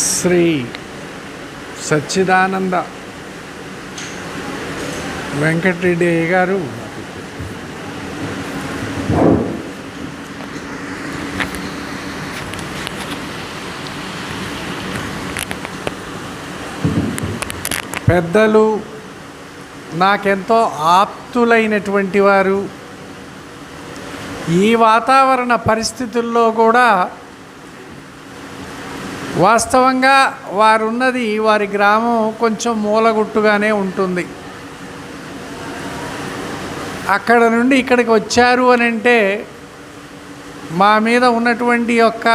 శ్రీ సచ్చిదానంద వెంకటరెడ్డి అయ్య గారు. పెద్దలు నాకెంతో ఆప్తులైనటువంటి వారు. ఈ వాతావరణ పరిస్థితుల్లో కూడా వాస్తవంగా వారున్నది వారి గ్రామం కొంచెం మూలగుట్టుగానే ఉంటుంది. అక్కడ నుండి ఇక్కడికి వచ్చారు అని అంటే మా మీద ఉన్నటువంటి యొక్క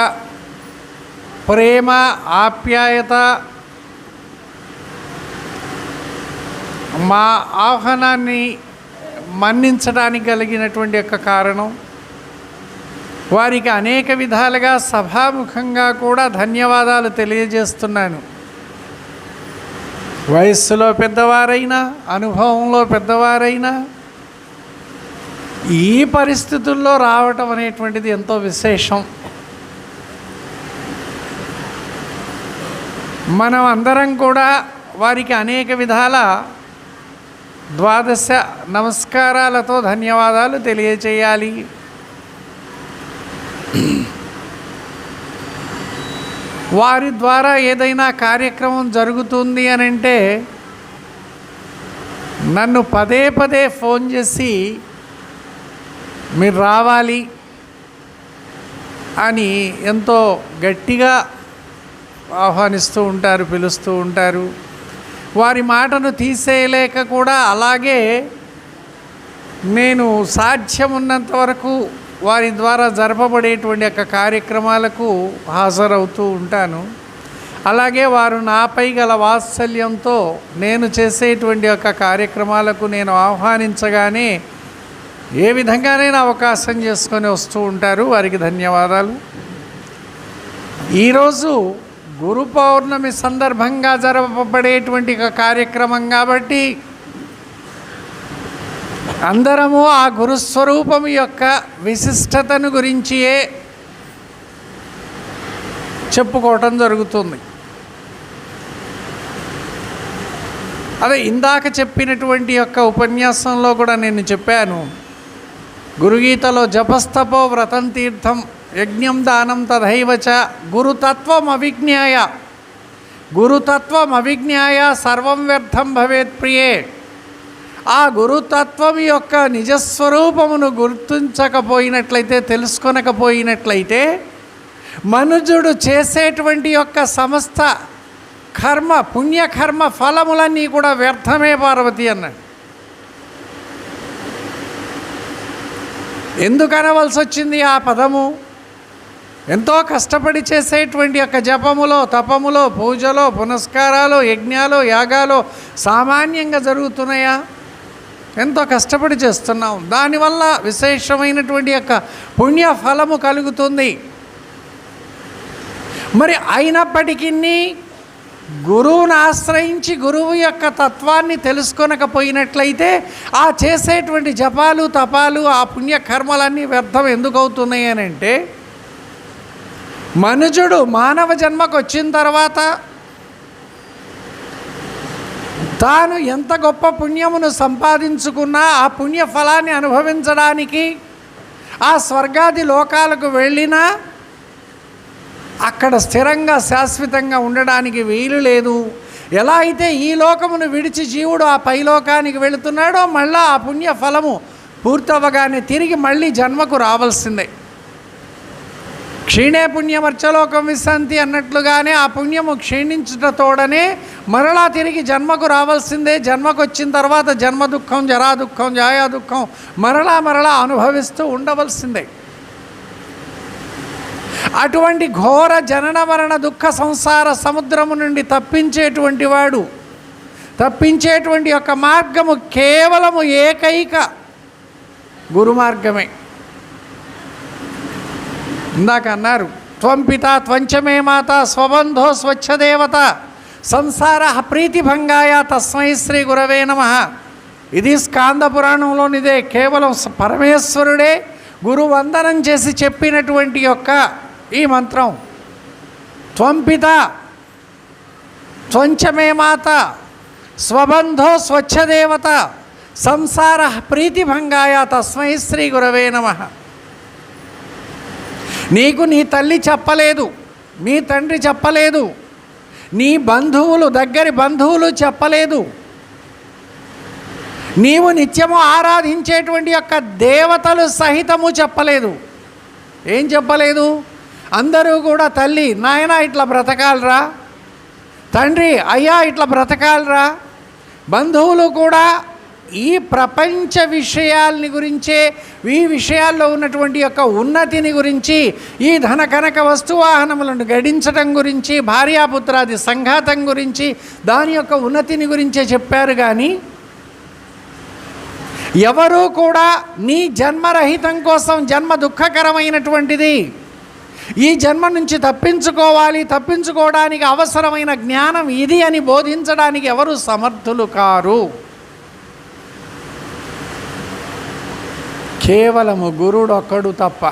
ప్రేమ ఆప్యాయత మా ఆహ్వానాన్ని మన్నించడానికి కలిగినటువంటి యొక్క కారణం వారికి అనేక విధాలుగా సభాముఖంగా కూడా ధన్యవాదాలు తెలియజేస్తున్నాను. వయస్సులో పెద్దవారైనా అనుభవంలో పెద్దవారైనా ఈ పరిస్థితుల్లో రావటం అనేటువంటిది ఎంతో విశేషం. మనం అందరం కూడా వారికి అనేక విధాల ద్వాదశ నమస్కారాలతో ధన్యవాదాలు తెలియచేయాలి వారి ద్వారా ఏదైనా కార్యక్రమం జరుగుతుంది అని అంటే నన్ను పదే పదే ఫోన్ చేసి మీరు రావాలి అని ఎంతో గట్టిగా ఆహ్వానిస్తూ ఉంటారు పిలుస్తూ ఉంటారు. వారి మాటను తీసేయలేక కూడా అలాగే నేను సాధ్యమున్నంత వరకు వారి ద్వారా జరపబడేటువంటి యొక్క కార్యక్రమాలకు హాజరవుతూ ఉంటాను. అలాగే వారు నాపై గల వాత్సల్యంతో నేను చేసేటువంటి యొక్క కార్యక్రమాలకు నేను ఆహ్వానించగానే ఏ విధంగానైనా అవకాశం చేసుకొని వస్తూ ఉంటారు. వారికి ధన్యవాదాలు. ఈరోజు గురు పౌర్ణమి సందర్భంగా జరపబడేటువంటి కార్యక్రమం కాబట్టి అందరము ఆ గురుస్వరూపం యొక్క విశిష్టతను గురించియే చెప్పుకోవటం జరుగుతుంది. అదే ఇందాక చెప్పినటువంటి యొక్క ఉపన్యాసంలో కూడా నేను చెప్పాను గురుగీతలో జపస్తపో వ్రతం తీర్థం యజ్ఞం దానం తథైవచ గురుతత్వం అవిజ్ఞాయ. గురుతత్వం అవిజ్ఞాయ సర్వం వ్యర్థం భవేత్ ప్రియే. ఆ గురుతత్వం యొక్క నిజస్వరూపమును గుర్తించకపోయినట్లయితే తెలుసుకొనకపోయినట్లయితే మనుజుడు చేసేటువంటి యొక్క సమస్త కర్మ పుణ్యకర్మ ఫలములన్నీ కూడా వ్యర్థమే పార్వతి అన్నాడు. ఎందుకు అనవలసి వచ్చింది ఆ పదము? ఎంతో కష్టపడి చేసేటువంటి యొక్క జపములో తపములో పూజలో పునస్కారాలు యజ్ఞాలు యాగాలు సామాన్యంగా జరుగుతున్నాయా? ఎంతో కష్టపడి చేస్తున్నాం దానివల్ల విశేషమైనటువంటి యొక్క పుణ్య ఫలము కలుగుతుంది. మరి అయినప్పటికీ గురువును ఆశ్రయించి గురువు యొక్క తత్వాన్ని తెలుసుకొనకపోయినట్లయితే ఆ చేసేటువంటి జపాలు తపాలు ఆ పుణ్యకర్మలన్నీ వ్యర్థం ఎందుకు అవుతున్నాయి అని అంటే మనుజుడు మానవ జన్మకు వచ్చిన తర్వాత తాను ఎంత గొప్ప పుణ్యమును సంపాదించుకున్నా ఆ పుణ్య ఫలాన్ని అనుభవించడానికి ఆ స్వర్గాది లోకాలకు వెళ్ళినా అక్కడ స్థిరంగా శాశ్వతంగా ఉండడానికి వీలు లేదు. ఎలా అయితే ఈ లోకమును విడిచి జీవుడు ఆ పైలోకానికి వెళుతున్నాడో మళ్ళా ఆ పుణ్య ఫలము పూర్తవగానే తిరిగి మళ్ళీ జన్మకు రావాల్సిందే. క్షీణే పుణ్యమర్చలోకం విశ్రాంతి అన్నట్లుగానే ఆ పుణ్యము క్షీణించుటతోడనే మరలా తిరిగి జన్మకు రావాల్సిందే. జన్మకు వచ్చిన తర్వాత జన్మ దుఃఖం జరా దుఃఖం జాయా దుఃఖం మరలా మరలా అనుభవిస్తూ ఉండవలసిందే. అటువంటి ఘోర జనన మరణ దుఃఖ సంసార సముద్రము నుండి తప్పించేటువంటి వాడు తప్పించేటువంటి యొక్క మార్గము కేవలము ఏకైక గురు మార్గమే ఇందాక అన్నారు త్వంపిత త్వంచమే మాత స్వబంధో స్వచ్ఛదేవత సంసార ప్రీతిభంగాయ తస్మై శ్రీ గురవే నమ. ఇది స్కాంద పురాణంలోనిదే కేవలం పరమేశ్వరుడే గురు వందనం చేసి చెప్పినటువంటి యొక్క ఈ మంత్రం. త్వంపిత త్వంచమే మాత స్వబంధో స్వచ్ఛదేవత సంసార ప్రీతిభంగాయ తస్మై శ్రీ గురవే నమ. నీకు నీ తల్లి చెప్పలేదు నీ తండ్రి చెప్పలేదు నీ బంధువులు దగ్గరి బంధువులు చెప్పలేదు. నీవు నిత్యము ఆరాధించేటువంటి యొక్క దేవతలు సహితము చెప్పలేదు. ఏం చెప్పలేదు? అందరూ కూడా తల్లి నాయన ఇట్లా బ్రతకాలరా తండ్రి అయ్యా ఇట్లా బ్రతకాలరా బంధువులు కూడా ఈ ప్రపంచ విషయాల్ని గురించే ఈ విషయాల్లో ఉన్నటువంటి యొక్క ఉన్నతిని గురించి ఈ ధన కనక వస్తువాహనములను గడించడం గురించి భార్యాపుత్రాది సంఘాతం గురించి దాని యొక్క ఉన్నతిని గురించే చెప్పారు కానీ ఎవరూ కూడా నీ జన్మరహితం కోసం జన్మ దుఃఖకరమైనటువంటిది. ఈ జన్మ నుంచి తప్పించుకోవాలి తప్పించుకోవడానికి అవసరమైన జ్ఞానం ఇది అని బోధించడానికి ఎవరు సమర్థులు కారు? కేవలము గురుడొక్కడు తప్ప.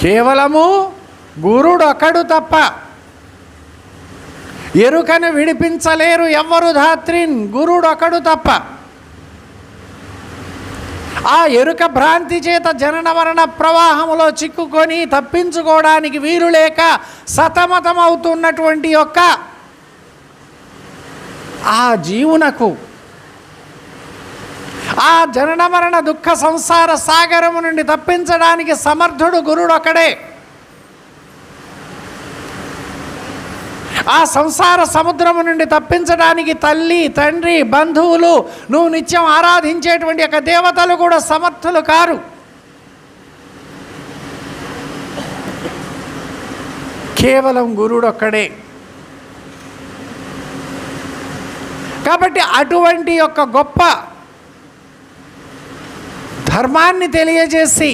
కేవలము గురుడొక్కడు తప్ప. ఎరుకను విడిపించలేరు ఎవ్వరు ధాత్రిన్ గురుడొకడు తప్ప. ఆ ఎరుక భ్రాంతి చేత జనన మరణ ప్రవాహములో చిక్కుకొని తప్పించుకోవడానికి వీలు లేక సతమతమవుతున్నటువంటి యొక్క ఆ జీవునకు ఆ జనన మరణ దుఃఖ సంసార సాగరము నుండి తప్పించడానికి సమర్థుడు గురుడొకడే ఆ సంసార సముద్రము నుండి తప్పించడానికి తల్లి తండ్రి బంధువులు నువ్వు నిత్యం ఆరాధించేటువంటి యొక్క దేవతలు కూడా సమర్థులు కారు. కేవలం గురుడొక్కడే కాబట్టి అటువంటి యొక్క గొప్ప ధర్మాన్ని తెలియజేసి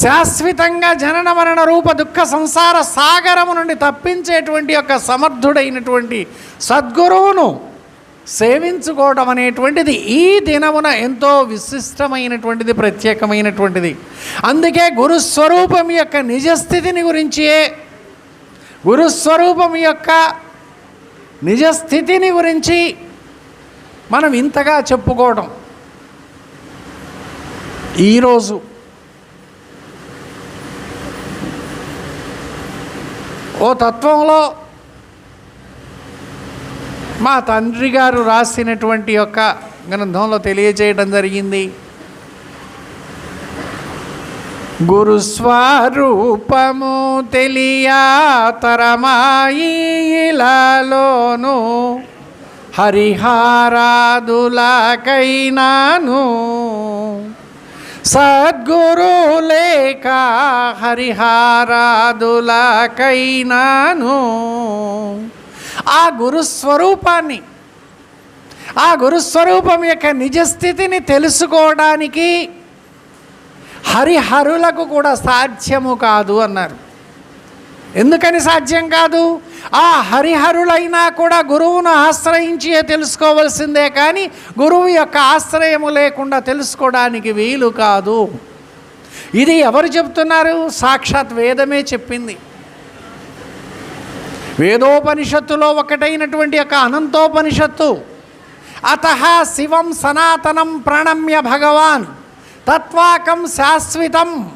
శాశ్వతంగా జనన మరణ రూప దుఃఖ సంసార సాగరము నుండి తప్పించేటువంటి యొక్క సమర్థుడైనటువంటి సద్గురువును సేవించుకోవడం అనేటువంటిది ఈ దినమున ఎంతో విశిష్టమైనటువంటిది ప్రత్యేకమైనటువంటిది. అందుకే గురుస్వరూపం యొక్క నిజస్థితిని గురించే గురుస్వరూపం యొక్క నిజస్థితిని గురించి మనం ఇంతగా చెప్పుకోవడం. ఈరోజు ఓ తత్వంలో మా తండ్రి గారు రాసినటువంటి యొక్క గ్రంథంలో తెలియజేయడం జరిగింది. గురుస్వరూపము స్వరూపము హరిహారాదులకైనాను సద్గురు లేక హరిహారాదులకైనాను. ఆ గురుస్వరూపాన్ని ఆ గురుస్వరూపం యొక్క నిజస్థితిని తెలుసుకోవడానికి హరిహరులకు కూడా సాధ్యము కాదు అన్నారు. ఎందుకని సాధ్యం కాదు? ఆ హరిహరులైనా కూడా గురువును ఆశ్రయించి తెలుసుకోవలసిందే కానీ గురువు యొక్క ఆశ్రయము లేకుండా తెలుసుకోవడానికి వీలు కాదు. ఇది ఎవరు చెప్తున్నారు? సాక్షాత్ వేదమే చెప్పింది. వేదోపనిషత్తులో ఒకటైనటువంటి యొక్క అనంతోపనిషత్తు. అత శివం సనాతనం ప్రణమ్య భగవాన్. తత్వాకం శాశ్వతం.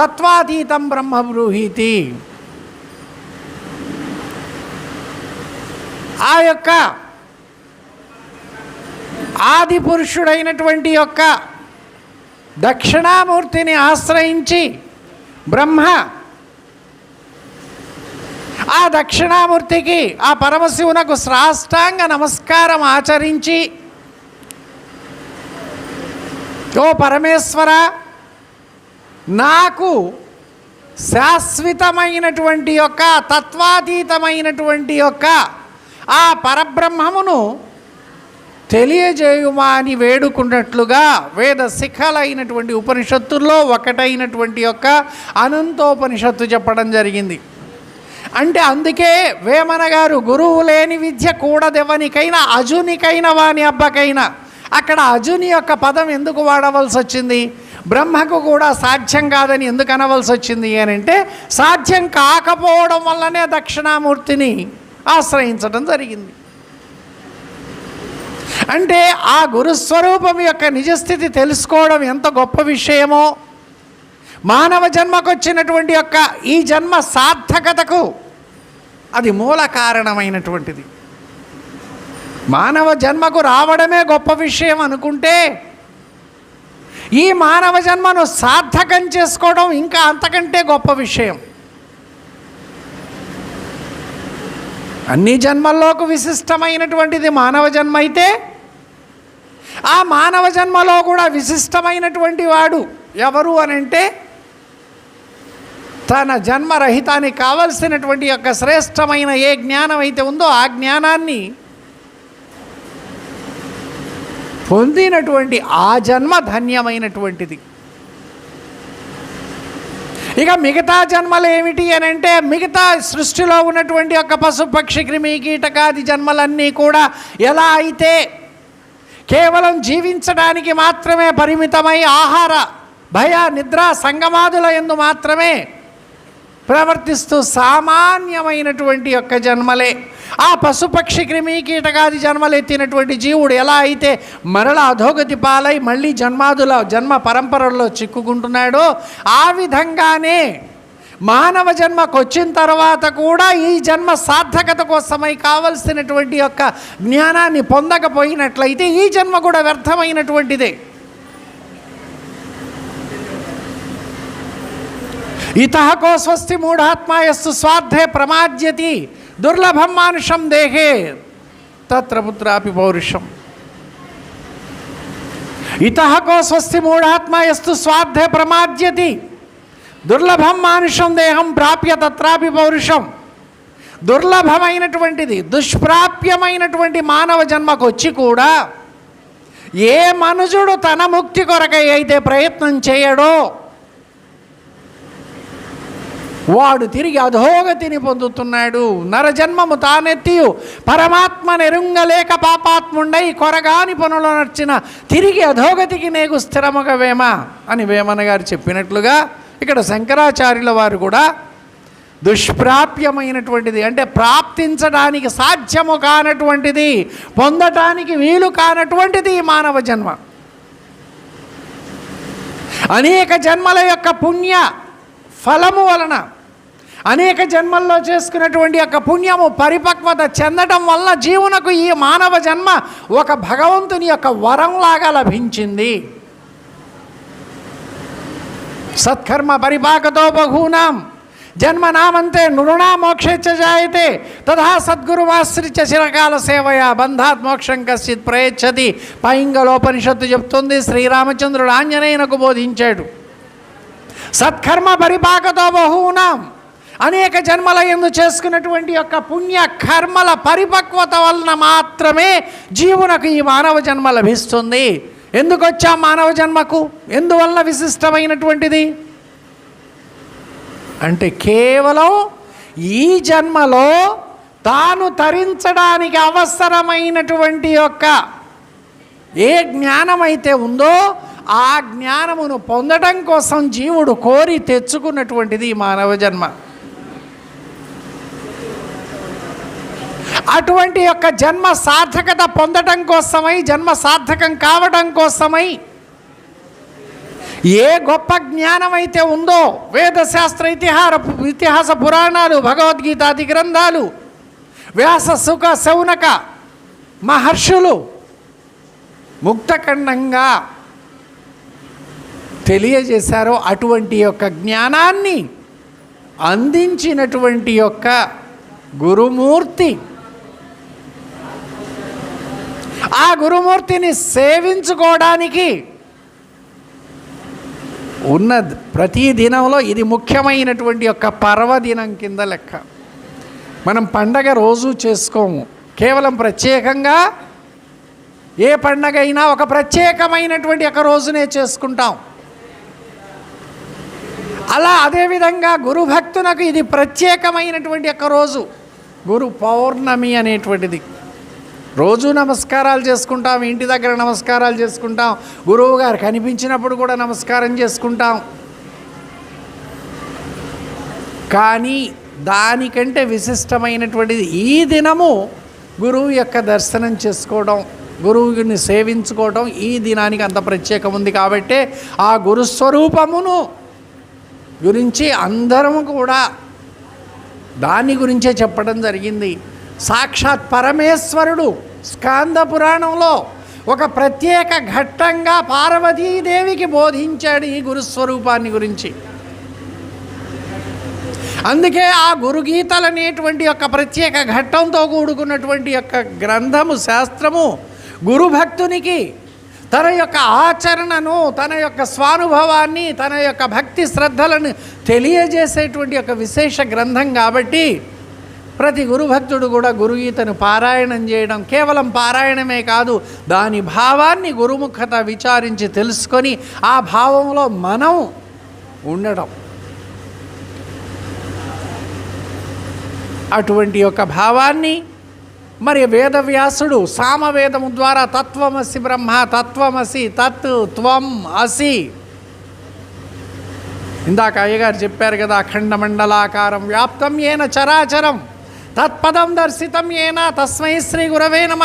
తత్వాతీతం బ్రహ్మబ్రూహీతి ఆ యొక్క ఆది పురుషుడైనటువంటి యొక్క దక్షిణామూర్తిని ఆశ్రయించి బ్రహ్మ ఆ దక్షిణామూర్తికి ఆ పరమశివునకు శ్రాష్టాంగ నమస్కారం ఆచరించి ఓ పరమేశ్వర నాకు శాశ్వతమైనటువంటి యొక్క తత్వాతీతమైనటువంటి యొక్క ఆ పరబ్రహ్మమును తెలియజేయుమా అని వేడుకున్నట్లుగా వేద శిఖలైనటువంటి ఉపనిషత్తుల్లో ఒకటైనటువంటి యొక్క అనంతోపనిషత్తు చెప్పడం జరిగింది. అంటే అందుకే వేమన గారు గురువు లేని విద్య కూడదెవనికైనా అజునికైనా వాని అబ్బకైనా అక్కడ అజుని యొక్క పదం ఎందుకు వాడవలసి వచ్చింది? బ్రహ్మకు కూడా సాధ్యం కాదని ఎందుకు అనవలసి వచ్చింది అని అంటే సాధ్యం కాకపోవడం వల్లనే దక్షిణామూర్తిని ఆశ్రయించడం జరిగింది. అంటే ఆ గురుస్వరూపం యొక్క నిజస్థితి తెలుసుకోవడం ఎంత గొప్ప విషయమో మానవ జన్మకు వచ్చినటువంటి యొక్క ఈ జన్మ సార్థకతకు అది మూల కారణమైనటువంటిది. మానవ జన్మకు రావడమే గొప్ప విషయం అనుకుంటే ఈ మానవ జన్మను సార్థకం చేసుకోవడం ఇంకా అంతకంటే గొప్ప విషయం. అన్ని జన్మల్లోకి విశిష్టమైనటువంటిది మానవ జన్మ అయితే ఆ మానవ జన్మలో కూడా విశిష్టమైనటువంటి వాడు ఎవరు అని అంటే తన జన్మరహితానికి కావలసినటువంటి యొక్క శ్రేష్టమైన ఏ జ్ఞానం అయితే ఉందో ఆ జ్ఞానాన్ని పొందినటువంటి ఆ జన్మ ధన్యమైనటువంటిది. ఇక మిగతా జన్మలు ఏమిటి అని అంటే మిగతా సృష్టిలో ఉన్నటువంటి యొక్క పశు పక్షి క్రిమి కీటకాది జన్మలన్నీ కూడా ఎలా అయితే కేవలం జీవించడానికి మాత్రమే పరిమితమై ఆహార భయ నిద్ర సంగమాదుల ఎందు మాత్రమే ప్రవర్తిస్తూ సామాన్యమైనటువంటి యొక్క జన్మలే. ఆ పశుపక్షి క్రిమి కీటకాది జన్మలు ఎత్తినటువంటి జీవుడు ఎలా అయితే మరల అధోగతి పాలై మళ్ళీ జన్మాదుల జన్మ పరంపరలో చిక్కుకుంటున్నాడో ఆ విధంగానే మానవ జన్మకు వచ్చిన తర్వాత కూడా ఈ జన్మ సార్థకత కోసమై కావలసినటువంటి యొక్క జ్ఞానాన్ని పొందకపోయినట్లయితే ఈ జన్మ కూడా వ్యర్థమైనటువంటిదే. ఇతః కో స్వస్తి మూఢాత్మాయస్సు స్వార్థే ప్రమాద్యతి దుర్లభం మానుషం దేహే. తత్ర పుత్రాపి పౌరుషం. ఇతః కో స్వస్తి మూఢాత్మాయస్సు స్వార్థే ప్రమాద్యతి దుర్లభం మానుషం దేహం ప్రాప్య తత్రాపి పౌరుషం. దుర్లభమైనటువంటిది దుష్ప్రాప్యమైనటువంటి మానవ జన్మకు వచ్చి కూడా ఏ మనుజుడు తన ముక్తి కొరకై అయితే ప్రయత్నం చేయడో వాడు తిరిగి అధోగతిని పొందుతున్నాడు. నరజన్మము తానెత్తియు. పరమాత్మ నెరుంగలేక పాపాత్ముండై కొరగాని పనులు నడిచిన తిరిగి అధోగతికి నేగు స్థిరముగా వేమ? అని వేమన గారు చెప్పినట్లుగా ఇక్కడ శంకరాచార్యుల వారు కూడా దుష్ప్రాప్యమైనటువంటిది అంటే ప్రాప్తించడానికి సాధ్యము కానటువంటిది పొందటానికి వీలు కానటువంటిది ఈ మానవ జన్మ. అనేక జన్మల యొక్క పుణ్య ఫలము వలన అనేక జన్మల్లో చేసుకున్నటువంటి యొక్క పుణ్యము పరిపక్వత చెందటం వల్ల జీవునకు ఈ మానవ జన్మ ఒక భగవంతుని యొక్క వరంలాగా లభించింది. సత్కర్మ పరిపాకతో బహూనాం. జన్మనామంతే నృణా మోక్షేచ్చ జాయతే. తథా సద్గురుమాశ్రిత్య చిరకాల సేవయా బంధాత్ మోక్షం కశ్చిత్ ప్రయచ్చతి. పైంగలోపనిషత్తు చెప్తుంది శ్రీరామచంద్రుడు ఆంజనేయునకు బోధించాడు. సత్కర్మ పరిపాకతో బహూనాం. అనేక జన్మల ఎందు చేసుకున్నటువంటి యొక్క పుణ్య కర్మల పరిపక్వత వలన మాత్రమే జీవునకు ఈ మానవ జన్మ లభిస్తుంది. ఎందుకు వచ్చా మానవ జన్మకు? ఎందువలన విశిష్టమైనటువంటిది? అంటే కేవలం ఈ జన్మలో తాను తరించడానికి అవసరమైనటువంటి యొక్క ఏ జ్ఞానమైతే ఉందో ఆ జ్ఞానమును పొందడం కోసం జీవుడు కోరి తెచ్చుకున్నటువంటిది ఈ మానవ జన్మ. అటువంటి యొక్క జన్మ సార్థకత పొందటం కోసమై జన్మ సార్థకం కావడం కోసమై ఏ గొప్ప జ్ఞానం అయితే ఉందో వేదశాస్త్ర ఇతిహార ఇతిహాస పురాణాలు భగవద్గీతాది గ్రంథాలు వ్యాస సుఖ శౌనక మహర్షులు ముక్తఖండంగా తెలియజేశారో అటువంటి యొక్క జ్ఞానాన్ని అందించినటువంటి యొక్క గురుమూర్తి ఆ గురుమూర్తిని సేవించుకోవడానికి ఉన్న ప్రతి దినంలో ఇది ముఖ్యమైనటువంటి యొక్క పర్వదినం కింద లెక్క. మనం పండగ రోజు చేసుకోము. కేవలం ప్రత్యేకంగా ఏ పండగ అయినా ఒక ప్రత్యేకమైనటువంటి ఒక రోజునే చేసుకుంటాం. అలా అదేవిధంగా గురుభక్తునకు ఇది ప్రత్యేకమైనటువంటి ఒక రోజు. గురు పౌర్ణమి అనేటువంటిది. రోజు నమస్కారాలు చేసుకుంటాం ఇంటి దగ్గర నమస్కారాలు చేసుకుంటాం గురువు గారు కనిపించినప్పుడు కూడా నమస్కారం చేసుకుంటాం. కానీ దానికంటే విశిష్టమైనటువంటిది ఈ దినము గురువు యొక్క దర్శనం చేసుకోవడం గురువుని సేవించుకోవడం ఈ దినానికి అంత ప్రత్యేకం ఉంది కాబట్టి ఆ గురుస్వరూపమును గురించి అందరము కూడా దాని గురించే చెప్పడం జరిగింది. సాక్షాత్ పరమేశ్వరుడు స్కాంద పురాణంలో ఒక ప్రత్యేక ఘట్టంగా పార్వతీదేవికి బోధించాడు ఈ గురుస్వరూపాన్ని గురించి. అందుకే ఆ గురుగీతలు అనేటువంటి యొక్క ప్రత్యేక ఘట్టంతో కూడుకున్నటువంటి యొక్క గ్రంథము శాస్త్రము గురుభక్తునికి తన యొక్క ఆచరణను తన యొక్క స్వానుభవాన్ని తన యొక్క భక్తి శ్రద్ధలను తెలియజేసేటువంటి ఒక విశేష గ్రంథం కాబట్టి ప్రతి గురుభక్తుడు కూడా గురుగీతను పారాయణం చేయడం కేవలం పారాయణమే కాదు దాని భావాన్ని గురుముఖత విచారించి తెలుసుకొని ఆ భావంలో మనం ఉండడం. అటువంటి యొక్క భావాన్ని మరి వేదవ్యాసుడు సామవేదము ద్వారా తత్వమసి బ్రహ్మ తత్వమసి తత్ త్వం అసి. ఇందాక అయ్యగారు చెప్పారు కదా అఖండ మండలాకారం వ్యాప్తం ఏన చరాచరం. తత్పదం దర్శితం ఏన తస్మై శ్రీ గురవే నమ.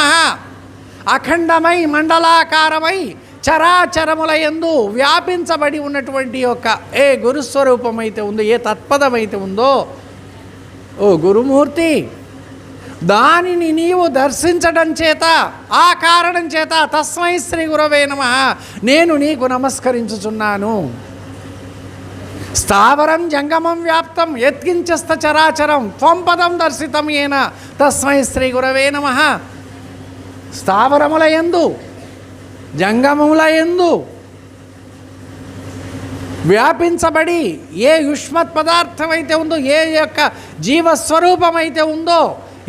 అఖండమై మండలాకారమై చరాచరముల ఎందు వ్యాపించబడి ఉన్నటువంటి యొక్క ఏ గురుస్వరూపం అయితే ఉందో ఏ తత్పదం అయితే ఉందో ఓ గురుమూర్తి దానిని నీవు దర్శించడం చేత ఆ కారణం చేత తస్మై శ్రీ గురవే నమ. నేను నీకు నమస్కరించుచున్నాను. స్థావరం జంగమం వ్యాప్తం యత్కించస్త చరాచరం త్వం పదం దర్శితం ఏన. తస్మై శ్రీ గురవే నమ. స్థావరముల ఎందు జంగమముల ఎందు వ్యాపించబడి ఏ యుష్మత్ పదార్థం అయితే ఉందో ఏ యొక్క జీవస్వరూపమైతే ఉందో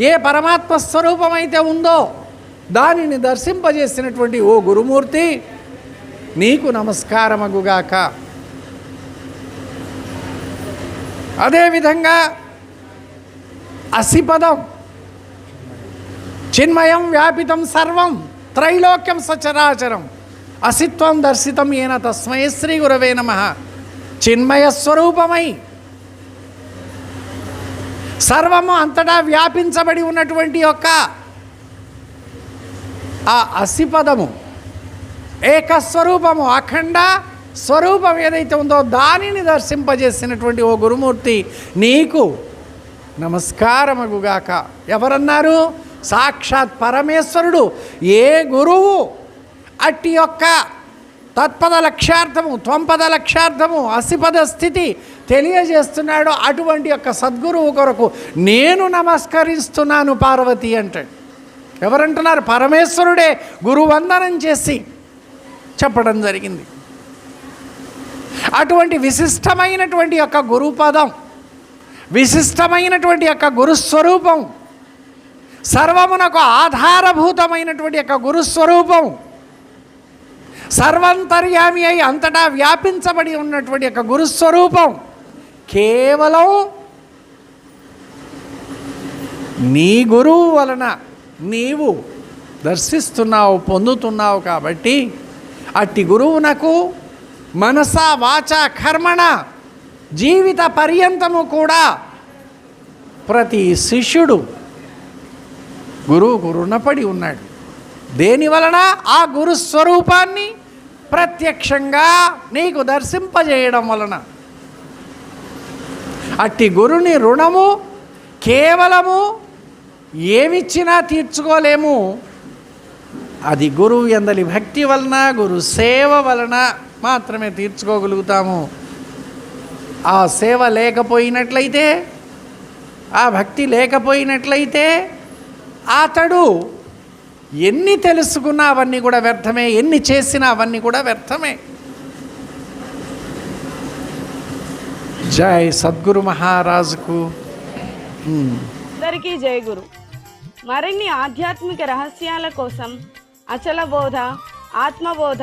ఏ పరమాత్మ స్వరూపమైతే ఉందో దానిని దర్శింపజేసినటువంటి ఓ గురుమూర్తి నీకు నమస్కారమగుగాక. అదేవిధంగా అసిపదం. చిన్మయం వ్యాపితం సర్వం త్రైలోక్యం సచరాచరం. అసిత్వం దర్శితం ఏన తస్మై శ్రీ గురవే నమ. చిన్మయ స్వరూపమై. సర్వము అంతటా వ్యాపించబడి ఉన్నటువంటి యొక్క ఆ అసిపదము ఏకస్వరూపము అఖండ స్వరూపం ఏదైతే ఉందో దానిని దర్శింపజేసినటువంటి ఓ గురుమూర్తి నీకు నమస్కారమగుగాక. ఎవరన్నారు? సాక్షాత్ పరమేశ్వరుడు. ఏ గురువు అట్టి యొక్క తత్పద లక్ష్యార్థము త్వంపద లక్ష్యార్థము అసిపద స్థితి తెలియజేస్తున్నాడో అటువంటి యొక్క సద్గురువు కొరకు నేను నమస్కరిస్తున్నాను పార్వతి అంటాడు ఎవరంటున్నారు? పరమేశ్వరుడే గురువందనం చేసి చెప్పడం జరిగింది. అటువంటి విశిష్టమైనటువంటి యొక్క గురుపదం విశిష్టమైనటువంటి యొక్క గురుస్వరూపం సర్వమునకు ఆధారభూతమైనటువంటి యొక్క గురుస్వరూపం సర్వంతర్యామి అయి అంతటా వ్యాపించబడి ఉన్నటువంటి యొక్క గురుస్వరూపం కేవలం నీ గురువు వలన నీవు దర్శిస్తున్నావు పొందుతున్నావు కాబట్టి అట్టి గురువునకు మనస వాచ కర్మణ జీవిత పర్యంతము కూడా ప్రతి శిష్యుడు గురువుకు రుణపడి ఉన్నాడు. దేని వలన? ఆ గురు స్వరూపాన్ని ప్రత్యక్షంగా నీకు దర్శింపజేయడం వలన. అట్టి గురుని రుణము కేవలము ఏమిచ్చినా తీర్చుకోలేము. అది గురువు ఎందలి భక్తి వలన గురు సేవ వలన మాత్రమే తీర్చుకోగలుగుతాము. ఆ సేవ లేకపోయినట్లయితే ఆ భక్తి లేకపోయినట్లయితే అతడు ఎన్ని తెలుసుకున్నా అవన్నీ కూడా వ్యర్థమే ఎన్ని చేసినా అవన్నీ కూడా వ్యర్థమే. జై సద్గురు మహారాజుకు. అందరికీ జై గురు. మరిన్ని ఆధ్యాత్మిక రహస్యాల కోసం అచల బోధ ఆత్మబోధ